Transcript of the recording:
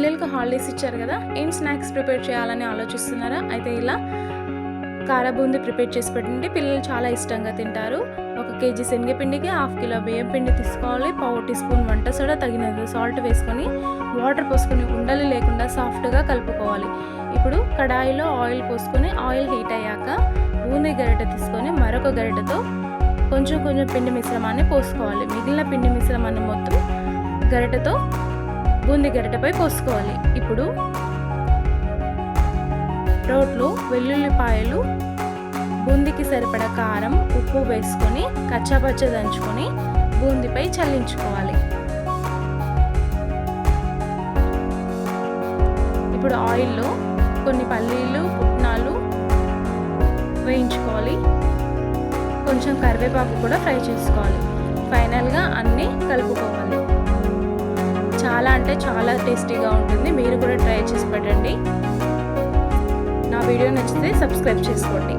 పిల్లలకు హాలిడేస్ ఇచ్చారు కదా ఏం స్నాక్స్ ప్రిపేర్ చేయాలని ఆలోచిస్తున్నారా? అయితే ఇలా కారబూంది ప్రిపేర్ చేసి పెట్టండి. పిల్లలు చాలా ఇష్టంగా తింటారు. ఒక కేజీ శనగపిండికి హాఫ్ కిలో బియ్యం పిండి తీసుకోవాలి. పావు టీ స్పూన్ వంట సోడా తగినంత సాల్ట్ వేసుకొని వాటర్ పోసుకొని ఉండలు లేకుండా సాఫ్ట్గా కలుపుకోవాలి. ఇప్పుడు కడాయిలో ఆయిల్ పోసుకొని ఆయిల్ హీట్ అయ్యాక బూందీ గరిట తీసుకొని మరొక గరిటతో కొంచెం కొంచెం పిండి మిశ్రమాన్ని పోసుకోవాలి. మిగిలిన పిండి మిశ్రమాన్ని మొత్తం గరిటతో బూంది గరిటెపై పోసుకోవాలి ఇప్పుడు రోట్లో వెల్లుల్లిపాయలు బూందికి సరిపడా కారం ఉప్పు వేసుకొని కచ్చాపచ్చ దంచుకొని బూందీపై చల్లించుకోవాలి. ఇప్పుడు ఆయిల్లో కొన్ని పల్లీలు పుట్నాలు వేయించుకోవాలి. కొంచెం కరివేపాకు కూడా ఫ్రై చేసుకోవాలి. అంటే చాలా టేస్టీగా ఉంటుంది. మీరు కూడా ట్రై చేసి పెట్టండి. నా వీడియో నచ్చితే సబ్స్క్రైబ్ చేసుకోండి.